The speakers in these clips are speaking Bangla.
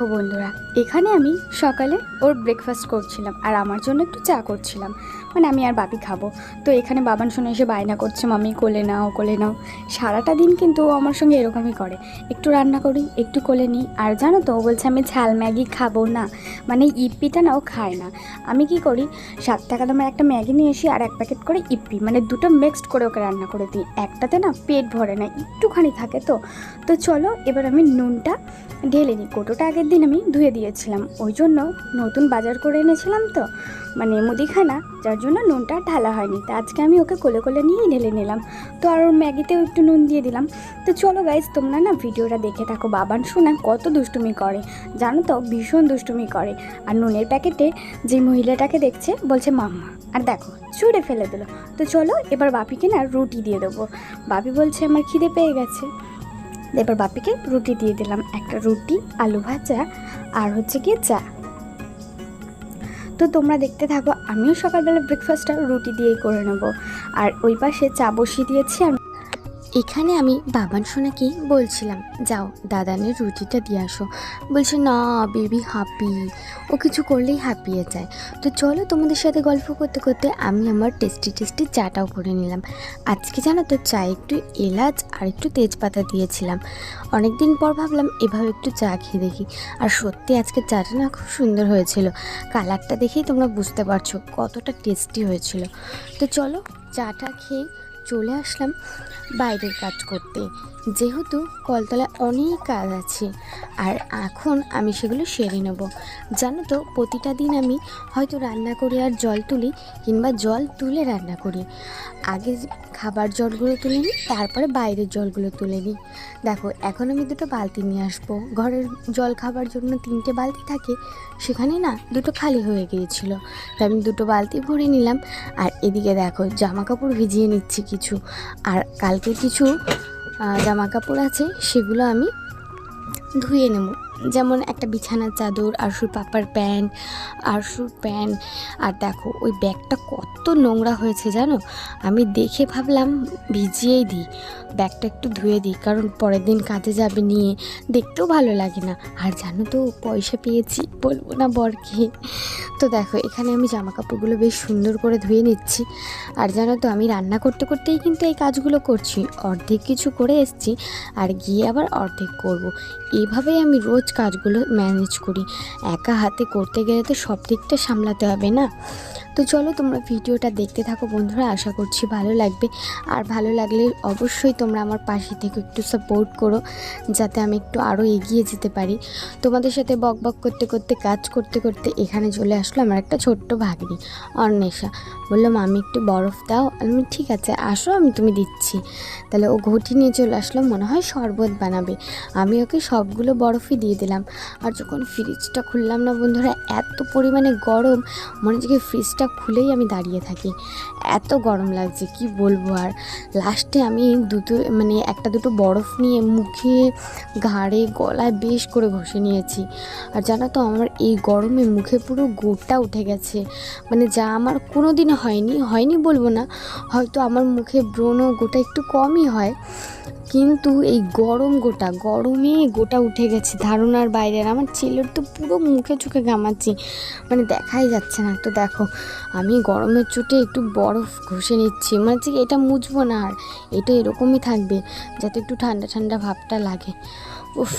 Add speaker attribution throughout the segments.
Speaker 1: দেখো বন্ধুরা এখানে আমি সকালে ওর ব্রেকফাস্ট করছিলাম আর আমার জন্য একটু চা করছিলাম। মানে আমি আর বাপি খাব। তো এখানে বাবান শুনে এসে বায়না করছে, মামি, কোলে নাও কোলে নাও। সারাটা দিন কিন্তু ও আমার সঙ্গে এরকমই করে। একটু রান্না করি, একটু কোলে নিই। আর জানো তো, ও বলছে, আমি ঝাল ম্যাগি খাব না। মানে ইপ্পিটা না ও খায় না। আমি কি করি, সাত টাকা দামের একটা ম্যাগি নিয়ে এসি আর এক প্যাকেট করে ইপ্পি মানে দুটো মিক্সড করে ওকে রান্না করে দিই। একটাতে না পেট ভরে না, একটুখানি থাকে তো। তো চলো, এবার আমি নুনটা ঢেলে নিই। কোটোটা আগের দিন আমি ধুয়ে দিয়েছিলাম। ওই জন্য নতুন বাজার করে এনেছিলাম তো মানে মুদিখানা, যার জন্য নুনটা ঢালা হয়নি। তা আজকে আমি ওকে কোলে কোলে নিয়েই ঢেলে নিলাম। তো আর ওর ম্যাগিতেও একটু নুন দিয়ে দিলাম। তো চলো গাইজ তোমরা না ভিডিওটা দেখে থাকো। বাবান শোনা কত দুষ্টুমি করে। জানো তো, ভীষণ দুষ্টুমি করে। আর নুনের প্যাকেটে যে মহিলাটাকে দেখছে, বলছে, মাম্মা, আর দেখো, ছুঁড়ে ফেলে দিল। তো চলো, এবার বাপিকে না রুটি দিয়ে দেবো। বাপি বলছে, আমার খিদে পেয়ে গেছে। এবার বাপিকে রুটি দিয়ে দিলাম। একটা রুটি, আলু ভাজা, আর হচ্ছে গিয়ে চা। তো তোমরা দেখতে থাকো, আমিও সকালবেলা ব্রেকফাস্টটা রুটি দিয়েই করে নেব। আর ওই পাশে চা বসিয়ে দিয়েছি, আর এখানে আমি বাবান সোনাকে বলছিলাম, যাও, দাদানের রুটিটা দিয়ে আসো। বলছে, না, বেবি হ্যাপি ও কিছু করলেই হাঁপিয়ে যায়। তো চলো তোমাদের সাথে গল্প করতে করতে আমি আমার টেস্টি টেস্টি চাটাও করে নিলাম। আজকে জানো তো, চা একটু এলাচ আর একটু তেজপাতা দিয়েছিলাম। অনেক দিন পর ভাবলাম, এভাবে একটু চা খেয়ে দেখি। আর সত্যি আজকে চাটা না খুব সুন্দর হয়েছিল। কালারটা দেখেই তোমরা বুঝতে পারছ কতটা টেস্টি হয়েছিল। তো চলো, চাটা খেয়ে চলে আসলাম বাইরের কাজ করতে। যেহেতু কলতলায় অনেক কাজ আছে, আর এখন আমি সেগুলো সেরে নেব। জানো তো, প্রতিটা দিন আমি হয়তো রান্না করি আর জল তুলি, কিংবা জল তুলে রান্না করি। আগে খাবার জলগুলো তুলে নিই, তারপরে বাইরের জলগুলো তুলে নিই। দেখো, এখন আমি দুটো বালতি নিয়ে আসব। ঘরের জল খাবার জন্য তিনটে বালতি থাকে, সেখানে না দুটো খালি হয়ে গিয়েছিল। তাই আমি দুটো বালতি ভরে নিলাম, আর এদিকে দেখো জামা কাপড় ভিজিয়ে নিচ্ছি কিছু। আর কালকে কিছু জামা কাপড় আছে সেগুলো আমি ধুয়ে নেব। যেমন একটা বিছানার চাদর আরশুর পাপার প্যান্ট আরশুর প্যান্ট, আর দেখো ওই ব্যাগটা কত নোংরা হয়েছে জানো? আমি দেখে ভাবলাম ভিজিয়েই দিই, ব্যাগটা একটু ধুয়ে দিই, কারণ পরের দিন কাজে যাবে নিয়ে দেখতেও ভালো লাগে না। আর জানো তো, পয়সা পেয়েছি, বলব না বরকে। তো দেখো, এখানে আমি জামা কাপড়গুলো বেশ সুন্দর করে ধুয়ে নিচ্ছি। আর জানো তো, আমি রান্না করতে করতেই কিন্তু এই কাজগুলো করছি। অর্ধেক কিছু করে এসছি, আর গিয়ে আবার অর্ধেক করব। এইভাবেই আমি রোজ কাজগুলো ম্যানেজ করি। একা হাতে করতে গেলে তো সব দিকটা সামলাতে হবে না? তো চলো তোমরা ভিডিওটা দেখতে থাকো বন্ধুরা, আশা করছি ভালো লাগবে। আর ভালো লাগলে অবশ্যই তোমরা আমার পাশে থেকে, একটু সাপোর্ট করো, যাতে আমি একটু আরও এগিয়ে যেতে পারি। তোমাদের সাথে বক বক করতে করতে, কাজ করতে করতে এখানে চলে আসলো আমার একটা ছোট্ট ভাগ্নি, অন্বেষা। বললাম আমি একটু বরফ দাও। আমি ঠিক আছে, আসো, আমি তুমি দিচ্ছি। তাহলে ও ঘটি নিয়ে চলে আসলো, মনে হয় শরবত বানাবে। আমি ওকে সবগুলো বরফই দিয়ে দিলাম। আর যখন ফ্রিজটা খুললাম না বন্ধুরা, এত পরিমাণে গরম, মনে হচ্ছে ফ্রিজটা খুলেই আমি দাঁড়িয়ে থাকি। এত গরম লাগছে, কি বলব আর? লাস্টে আমি দুটো মানে একটা দুটো বরফ নিয়ে মুখে, ঘাড়ে, গলায় বেশ করে ঘষে নিয়েছি। আর জানো তো, আমার এই গরমে মুখে পুরো গোটা উঠে গেছে। মানে যা আমার কোনো দিন হয়নি হয়নি বলব না, হয়তো আমার মুখে ব্রণ গোটা একটু কমই হয়। কিন্তু এই গরম গোটা, গরমে গোটা উঠে গেছে ধারণার বাইরে আমার ছেলের তো পুরো মুখে চোখে ঘামাচ্ছি মানে দেখাই যাচ্ছে না। তো দেখো, আমি গরমের চোটে একটু বরফ ঘষে নিচ্ছি মানে হচ্ছে এটা মুছবো না আর, এটা এরকমই থাকবে, যাতে একটু ঠান্ডা ঠান্ডা ভাবটা লাগে। উফ,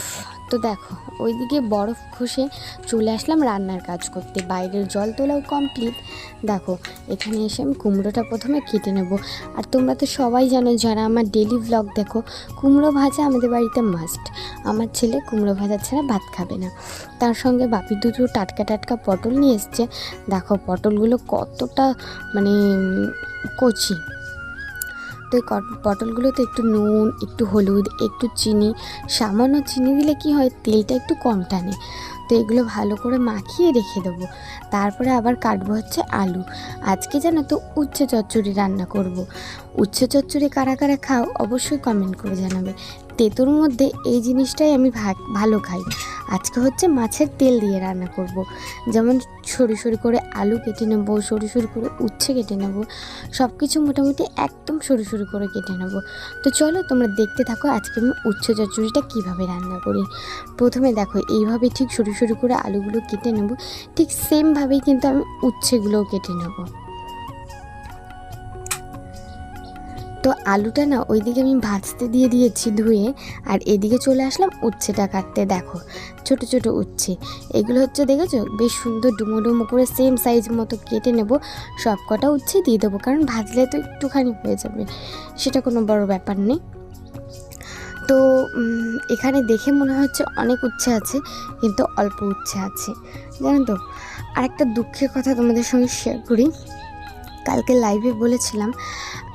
Speaker 1: তো দেখো, ওইদিকে বরফ ঘষে চলে আসলাম রান্নার কাজ করতে। বাইরের জল তোলাও কমপ্লিট দেখো, এখানে এসে আমি কুমড়োটা প্রথমে কেটে নেব। আর তোমরা তো সবাই জানো, যারা আমার ডেলি ব্লগ দেখো, কুমড়ো ভাজা আমাদের বাড়িতে মাস্ট আমার ছেলে কুমড়ো ভাজা ছাড়া ভাত খাবে না। তার সঙ্গে বাপি দুটো টাটকা টাটকা পটল নিয়ে এসছে। দেখো, পটলগুলো কতটা মানে কচি। কট- পটলগুলোতে একটু নুন, একটু হলুদ, একটু চিনি, সামান্য চিনি দিলে কি হয়, তেলটা একটু কম টানে। তো এগুলো ভালো করে মাখিয়ে রেখে দেবো। তারপরে আবার কাটবো হচ্ছে আলু। আজকে জানো তো উচ্ছে চচ্চড়ি রান্না করব। উচ্ছে চচ্চড়ি কারা কারা খাও অবশ্যই কমেন্ট করে জানাবে। তেঁতুর মধ্যে এই জিনিসটাই আমি ভালো খাই। আজকে হচ্ছে মাছের তেল দিয়ে রান্না করব। যেমন সরু সরু করে আলু কেটে নেব, সরু সরু করে উচ্ছে কেটে নেব সব কিছু মোটামুটি একদম সরু সরু করে কেটে নেব। তো চলো তোমরা দেখতে থাকো আজকে আমি উচ্ছে চচ্চড়িটা কীভাবে রান্না করি। প্রথমে দেখো, এইভাবে ঠিক সরু সরু করে আলুগুলো কেটে নেব, ঠিক সেমভাবেই কিন্তু আমি উচ্ছেগুলোও কেটে নেব। তো আলুটা না ওইদিকে আমি ভাজতে দিয়ে দিয়েছি ধুয়ে, আর এদিকে চলে আসলাম উচ্ছেটা কাটতে, দেখো, ছোট ছোট উচ্ছে। এগুলো হচ্ছে দেখেছ? বেশ সুন্দর ডুমো ডুমো করে সেম সাইজ মতো কেটে নেব সব কটা উচ্ছে দিয়ে দেবো, কারণ ভাজলে তো একটুখানি হয়ে যাবে, সেটা কোনো বড় ব্যাপার নেই। তো এখানে দেখে মনে হচ্ছে অনেক উচ্ছে আছে, কিন্তু অল্প উচ্ছে আছে, জানো তো? আর একটা দুঃখের কথা তোমাদের সঙ্গে শেয়ার করি। কালকে লাইভে বলেছিলাম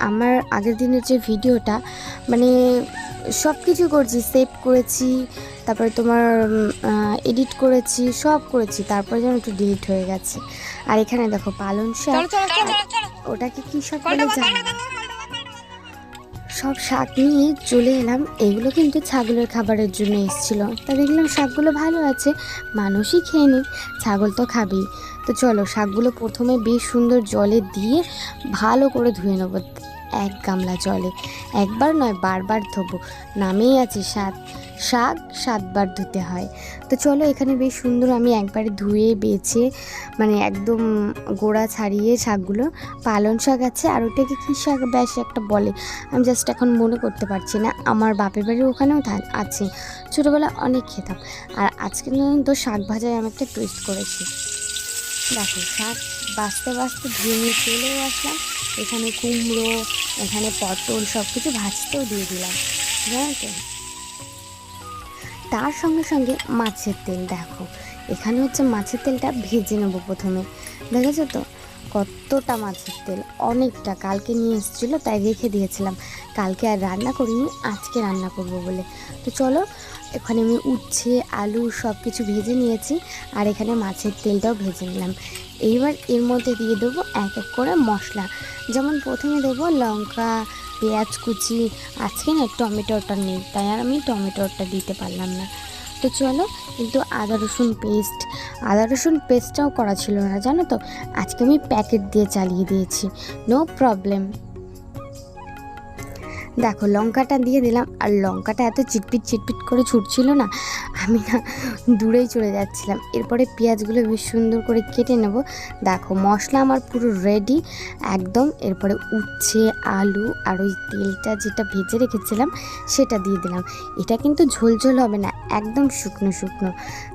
Speaker 1: আমার আগের দিনের যে ভিডিওটা মানে সব কিছু করছি সেভ করেছি তারপরে তোমার এডিট করেছি সব করেছি তারপরে যেন একটু ডিলিট হয়ে গেছে। আর এখানে দেখো পালন শাক ওটাকে কী শাক বলে জানি? সব শাক নিয়ে চলে এলাম এগুলো কিন্তু ছাগলের খাবারের জন্য এসেছিল। তা দেখলাম শাকগুলো ভালো আছে মানুষই খেয়ে নিক ছাগল তো খাবেই। তো চলো, শাকগুলো প্রথমে বেশ সুন্দর জলে দিয়ে ভালো করে ধুয়ে নেব এক গামলা জলে। একবার নয়, বারবার ধোবো। নামেই আছে সাত, শাক সাতবার ধুতে হয়। তো চলো, এখানে বেশ সুন্দর আমি একবারে ধুয়ে, বেছে মানে একদম গোড়া ছাড়িয়ে শাকগুলো পালন শাক আছে, আর ওটাকে কী শাক? ব্যাস, একটা বলে। আমি জাস্ট এখন মনে করতে পারছি না, আমার বাপের বাড়ি ওখানেও আছে। ছোটোবেলা অনেক খেতাম। আর আজকে তো শাক ভাজায় আমি একটা টুইস্ট করেছি। দেখো শাক বাঁচতে বাঁচতে ধুয়ে নিয়ে চলে আসলাম। এখানে কুমড়ো, এখানে পটল সব কিছু ভাজতেও দিয়ে দিলাম। জানো তো তার সঙ্গে সঙ্গে মাছের তেল দেখো, এখানে হচ্ছে মাছের তেলটা ভেজে নেব প্রথমে। দেখেছ তো? কতটা মাছের তেল, অনেকটা। কালকে নিয়ে এসেছিল, তাই রেখে দিয়েছিলাম। কালকে আর রান্না করিনি, আজকে রান্না করব বলে। তো চলো এখানে আমি উচ্ছে, আলু সব কিছু ভেজে নিয়েছি আর এখানে মাছের তেলটাও ভেজে নিলাম। এইবার এর মধ্যে দিয়ে দেবো এক এক করে মশলা। যেমন প্রথমে দেবো লঙ্কা, পেঁয়াজ কুচি, আজকে না টমেটোটা নেই, তাই আর আমি টমেটোটা দিতে পারলাম না। তো চলো কিন্তু আদা রসুন পেস্ট। আদা রসুন পেস্টটাও করা ছিল না, জানো তো? আজকে আমি প্যাকেট দিয়ে চালিয়ে দিয়েছি। নো প্রবলেম দেখো, লঙ্কাটা দিয়ে দিলাম। আর লঙ্কাটা এত চিটপিট চিটপিট করে ছুটছিল না, আমি না দূরেই চলে যাচ্ছিলাম। এরপরে পেঁয়াজগুলো বেশ সুন্দর করে কেটে নেব। দেখো, মশলা আমার পুরো রেডি একদম, এরপরে উচ্ছে, আলু আর ওই তেলটা যেটা ভেজে রেখেছিলাম, সেটা দিয়ে দিলাম। এটা কিন্তু ঝোল ঝোল হবে না, একদম শুকনো শুকনো।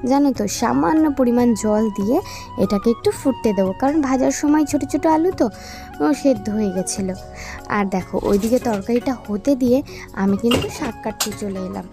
Speaker 1: জানো তো, সামান্য পরিমাণ জল দিয়ে এটাকে একটু ফুটতে দেবো। কারণ ভাজার সময় ছোট ছোট আলু তো সেদ্ধ হয়ে গেছিল। আর দেখো, ওইদিকে তরকারিটা হতে দিয়ে আমি কিন্তু শাক কাটতে চলে এলাম।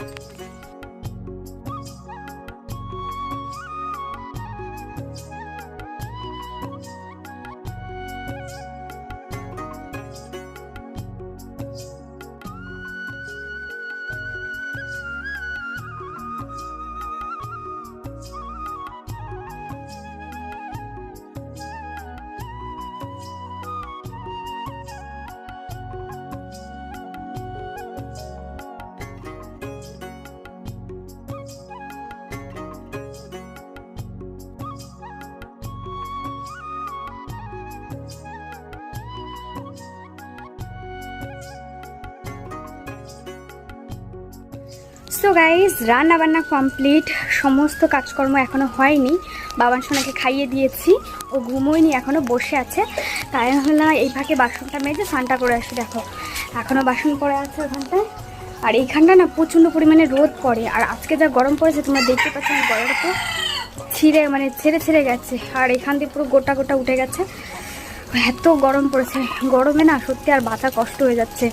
Speaker 2: সো গাইজ রান্না বান্না কমপ্লিট সমস্ত কাজকর্ম এখনও হয়নি। বাবান সোনাকে খাইয়ে দিয়েছি, ও ঘুমোয়নি, এখনও বসে আছে। তাই হলো এই ফাঁকে বাসনটা মেজে স্নানটা করে আসি, দেখো। এখনও বাসন পড়ে আছে ওখানটায়। আর এইখানটা না প্রচণ্ড পরিমাণে রোদ পড়ে। আর আজকে যা গরম পড়েছে, তোমরা দেখতে পাচ্ছ আমার গলাটা তো ছিঁড়ে মানে ছেড়ে ছেড়ে গেছে। আর এখান দিয়ে পুরো গোটা গোটা উঠে গেছে। এত গরম পড়েছে। গরমে না সত্যি আর বাঁচা কষ্ট হয়ে যাচ্ছে।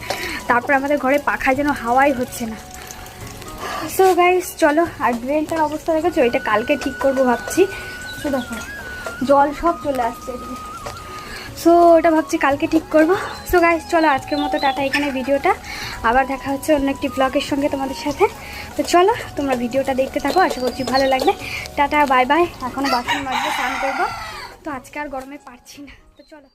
Speaker 2: তারপর আমাদের ঘরে পাখায় যেন হাওয়াই হচ্ছে না। সো গাইস চলো, আর ড্রেনটার অবস্থা দেখেছ? এটা কালকে ঠিক করব ভাবছি। তো দেখো, জল সব চলে আসছে সো ওটা ভাবছি কালকে ঠিক করব। সো গাইস চলো, আজকের মতো টাটা এখানে ভিডিওটা। আবার দেখা হচ্ছে অন্য একটি ব্লগের সঙ্গে তোমাদের সাথে। তো চলো, তোমরা ভিডিওটা দেখতে থাকো, আশা করছি ভালো লাগবে। টাটা বাই বাই এখনও বাসন মাজবো, স্নান করব। তো আজকে আর গরমে পারছি না। তো চলো।